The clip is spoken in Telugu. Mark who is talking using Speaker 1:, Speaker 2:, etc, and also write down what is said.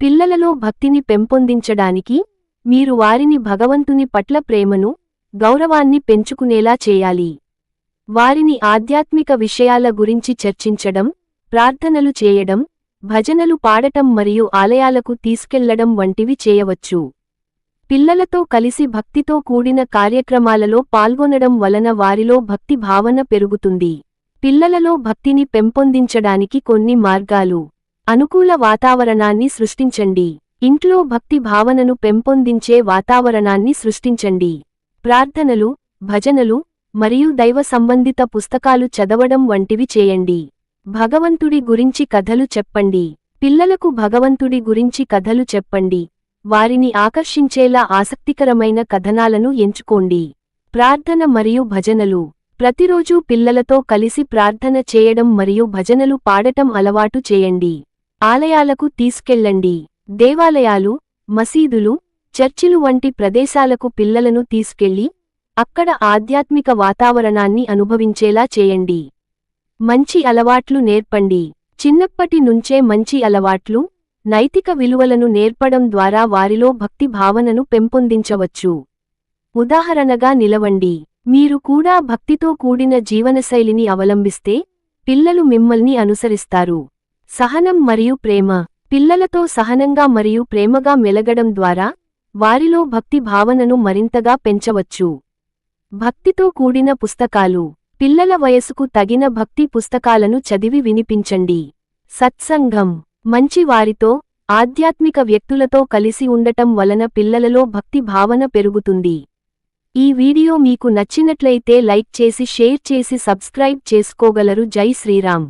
Speaker 1: పిల్లలలో భక్తిని పెంపొందించడానికి మీరు వారిని భగవంతుని పట్ల ప్రేమను గౌరవాన్ని పెంచుకునేలా చేయాలి. వారిని ఆధ్యాత్మిక విషయాల గురించి చర్చించడం ప్రార్థనలు చేయడం భజనలు పాడటం మరియు ఆలయాలకు తీసుకెళ్ళడం వంటివి చేయవచ్చు. పిల్లలతో కలిసి భక్తితో కూడిన కార్యక్రమాలలో పాల్గొనడం వలన వారిలో భక్తి భావన పెరుగుతుంది. పిల్లలలో భక్తిని పెంపొందించడానికి కొన్ని మార్గాలు అనుకూల వాతావరణాన్ని సృష్టించండి. ఇంట్లో భక్తి భావనను పెంపొందించే వాతావరణాన్ని సృష్టించండి. ప్రార్థనలు భజనలు మరియు దైవ సంబంధిత పుస్తకాలు చదవడం వంటివి చేయండి. భగవంతుడి గురించి కథలు చెప్పండి. పిల్లలకు భగవంతుడి గురించి కథలు చెప్పండి. వారిని ఆకర్షించేలా ఆసక్తికరమైన కథనాలను ఎంచుకోండి. ప్రార్థన మరియు భజనలు. ప్రతిరోజూ పిల్లలతో కలిసి ప్రార్థన చేయడం మరియు భజనలు పాడటం అలవాటు చేయండి. ఆలయాలకు తీసుకెళ్ళండి. దేవాలయాలు మసీదులు చర్చిలు వంటి ప్రదేశాలకు పిల్లలను తీసుకెళ్ళి అక్కడ ఆధ్యాత్మిక వాతావరణాన్ని అనుభవించేలా చేయండి. మంచి అలవాట్లు నేర్పండి. చిన్నప్పటి నుంచే మంచి అలవాట్లు నైతిక విలువలను నేర్పడం ద్వారా వారిలో భక్తి భావనను పెంపొందించవచ్చు. ఉదాహరణగా నిలవండి. మీరు కూడా భక్తితో కూడిన జీవనశైలిని అవలంబిస్తే పిల్లలు మిమ్మల్ని అనుసరిస్తారు. సహనం మరియు ప్రేమ పిల్లలతో సహనంగా మరియు ప్రేమగా మెలగడం ద్వారా వారిలో భక్తి భావనను మరింతగా పెంచవచ్చు. భక్తితో కూడిన పుస్తకాలు పిల్లల వయసుకు తగిన భక్తి పుస్తకాలను చదివి వినిపించండి. సత్సంగం మంచి వారితో ఆధ్యాత్మిక వ్యక్తులతో కలిసి ఉండటం వలన పిల్లలలో భక్తి భావన పెరుగుతుంది. ఈ వీడియో మీకు నచ్చినట్లయితే లైక్ చేసి షేర్ చేసి సబ్స్క్రైబ్ చేసుకోగలరు. జై శ్రీరామ్.